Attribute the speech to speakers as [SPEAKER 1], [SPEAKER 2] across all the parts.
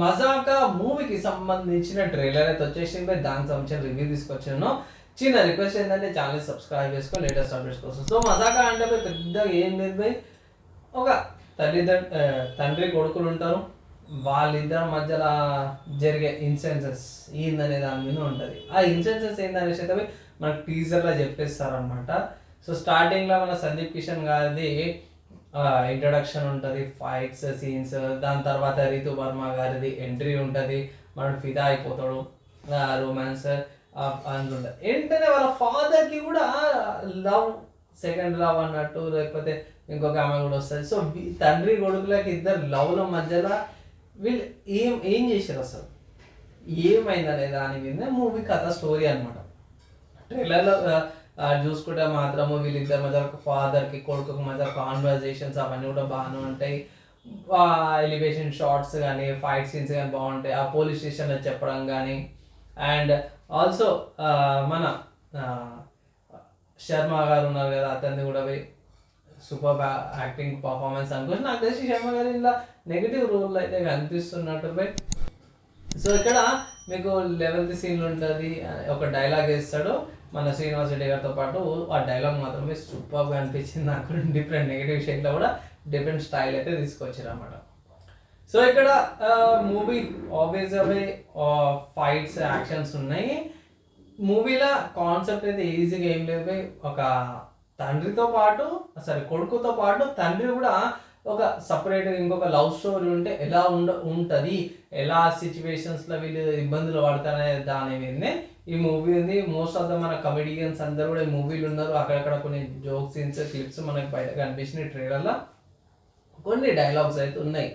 [SPEAKER 1] మజాకా మూవీకి సంబంధించిన ట్రైలర్ అయితే వచ్చేసింది. దానికి సంబంధించిన రివ్యూ తీసుకొచ్చాను. చిన్న రిక్వెస్ట్ ఏంటంటే ఛానల్ సబ్స్క్రైబ్ చేసుకో లేటెస్ట్ అప్డేట్స్ కోసం. సో మజాకా అంటే పెద్దగా ఏం లేదు బై ఒక తల్లిదండ్రు తండ్రి కొడుకులు ఉంటారు. వాళ్ళిద్దరి మధ్యలో జరిగే ఇన్సెన్సెస్ ఏందనే దాని మీద ఉంటుంది. ఆ ఇన్సెన్సెస్ ఏందనేసి అయితే మనకు టీజర్లో చెప్పేస్తారనమాట సో స్టార్టింగ్లో మన సందీప్ కిషన్ గారిది ఇంట్రడక్షన్ ఉంటుంది ఫైట్స్ సీన్స్ దాని తర్వాత రితు వర్మ గారిది ఎంట్రీ ఉంటుంది మనం ఫిదా అయిపోతాడు రొమాన్స్ అందుంటుంది ఏంటంటే వాళ్ళ ఫాదర్కి కూడా లవ్ సెకండ్ లవ్ అన్నట్టు లేకపోతే ఇంకొక ఆమె కూడా వస్తుంది. సో తండ్రి కొడుకులకి ఇద్దరు లవ్ల మధ్యలో వీళ్ళు ఏం ఏం చేశారు అసలు? ఏమైందనే దాని మీద మూవీ కథ స్టోరీ అనమాట ట్రైలర్లో చూసుకుంటే మాత్రము వీళ్ళిద్దరి మధ్య ఫాదర్కి కొడుకు మధ్య కాన్వర్జేషన్స్ అవన్నీ కూడా బాగానే ఉంటాయి. ఎలివేషన్ షార్ట్స్ కానీ ఫైట్ సీన్స్ కానీ బాగుంటాయి. ఆ పోలీస్ స్టేషన్లో చెప్పడం కానీ అండ్ ఆల్సో మన శర్మ గారు ఉన్నారు కదా అతన్ని కూడా సూపర్ యాక్టింగ్ పర్ఫార్మెన్స్ అనుకోవచ్చు. నాకు తెలిసి శర్మ గారు ఇలా నెగిటివ్ రోల్ అయితే కనిపిస్తున్నట్టు బై సో ఇక్కడ మీకు లెవెన్త్ సీన్ ఉంటుంది ఒక డైలాగ్ వేస్తాడు. మన శ్రీనివాస్ రెడ్డి గారితో పాటు ఆ డైలాగ్ మాత్రమే సూపర్గా అనిపించింది నాకు. డిఫరెంట్ నెగిటివ్ షేడ్లో కూడా డిఫరెంట్ స్టైల్ అయితే తీసుకొచ్చారు అన్నమాట సో ఇక్కడ మూవీ ఆబ్వియస్ అవే ఫైట్స్ యాక్షన్స్ ఉన్నాయి. మూవీలో కాన్సెప్ట్ అయితే ఈజీగా ఏం లేదు ఒక తండ్రితో పాటు సారీ కొడుకుతో పాటు తండ్రి కూడా ఒక సపరేట్ ఇంకొక లవ్ స్టోరీ ఉంటే ఎలా ఉండ ఉంటుంది? ఎలా సిచ్యువేషన్స్లో వీళ్ళు ఇబ్బందులు పడతారనే దాని మీదనే ఈ మూవీ ఉంది. మోస్ట్ ఆఫ్ ద మన కమెడియన్స్ అందరూ కూడా ఈ మూవీలు ఉన్నారు. అక్కడక్కడ కొన్ని జోక్ సీన్స్ క్లిప్స్ మనకి బయట కనిపించినాయి ట్రైలర్లో కొన్ని డైలాగ్స్ అయితే ఉన్నాయి.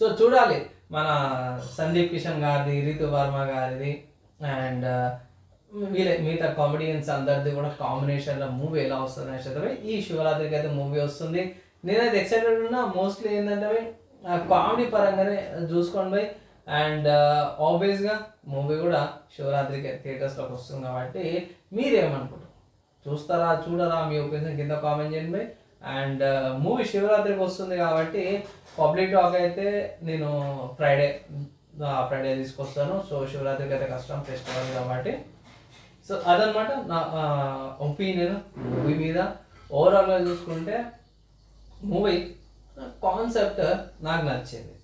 [SPEAKER 1] సో చూడాలి. మన సందీప్ కిషన్ గారిది రితు వర్మ గారిది అండ్ uh, వీళ్ళ మిగతా కామెడియన్స్ అందరిది కూడా కాంబినేషన్లో మూవీ ఎలా వస్తుంది అనేసి ఈ శివరాత్రికి అయితే మూవీ వస్తుంది. నేనైతే ఎక్సైటెడ్ ఉన్నా. మోస్ట్లీ ఏంటంటే కామెడీ పరంగానే చూసుకోండి పోయి అండ్ ఆబ్వియస్గా మూవీ కూడా శివరాత్రికి థియేటర్స్లోకి వస్తుంది కాబట్టి మీరేమనుకుంటారు? చూస్తారా చూడరా? మీ ఒపీనియన్ కింద కామెంట్ చేయండి బై అండ్ మూవీ శివరాత్రికి వస్తుంది కాబట్టి పబ్లిక్ టాక్ అయితే నేను ఫ్రైడే ఫ్రైడే తీసుకొస్తాను. సో శివరాత్రికి అయితే కష్టం ఫెస్టివల్ కాబట్టి. సో అదనమాట నా ఒపీనియన్ మూవీ మీద ఓవరాల్గా చూసుకుంటే మూవీ కాన్సెప్ట్ నాకు నచ్చింది.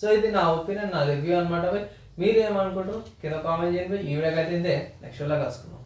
[SPEAKER 1] సో ఇది నా ఒపీనియన్ నా రివ్యూ అనమాట మీరేమనుకుంటారు కింద కామెంట్ చేయండి. ఈ వీడియోకి అయితే నెక్స్ట్ వీడియో కలుసుకుందాం.